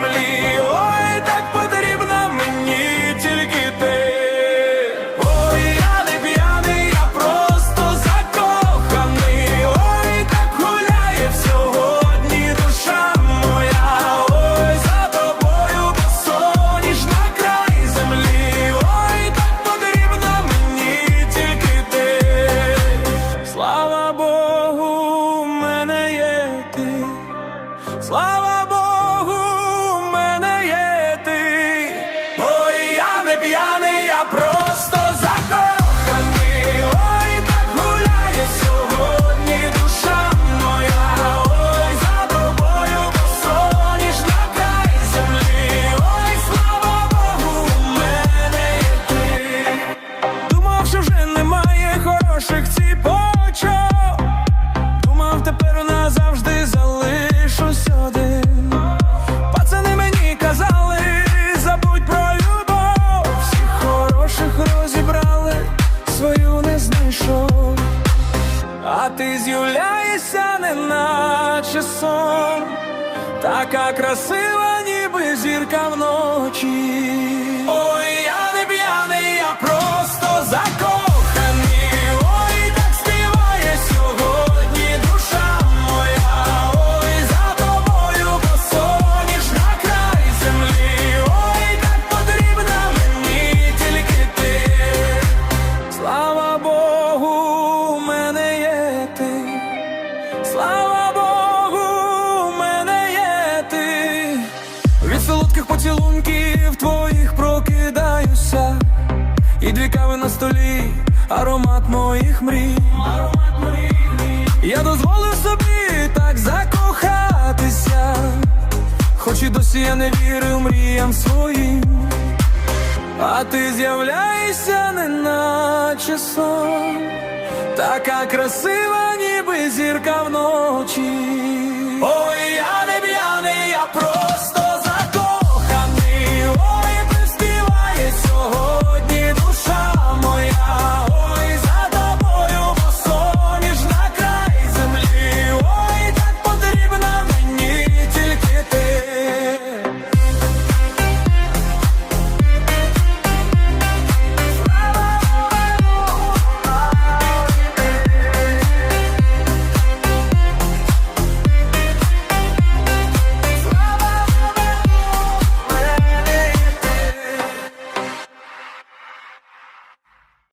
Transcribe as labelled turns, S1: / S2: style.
S1: землі, ой, так потрібна мені тільки ти. Ой, я не п'яний, я просто закоханий. Ой, так гуляє сьогодні душа моя. Ой, за тобою посоніш на край землі. Ой, так потрібна мені тільки ти. Слава Богу, мене є ти. Слава слів не знайшов, а ти з'являєшся, неначе сон, така красива, ніби зірка вночі. Ой, поцілунків твоїх прокидаюся. І дві кави на столі, аромат моїх мрій. Аромат моїх мрій. Я дозволив собі так закохатися. Хоч і досі я не вірив мріям своїм. А ти з'являєшся, неначе сон, така красива, ніби зірка вночі.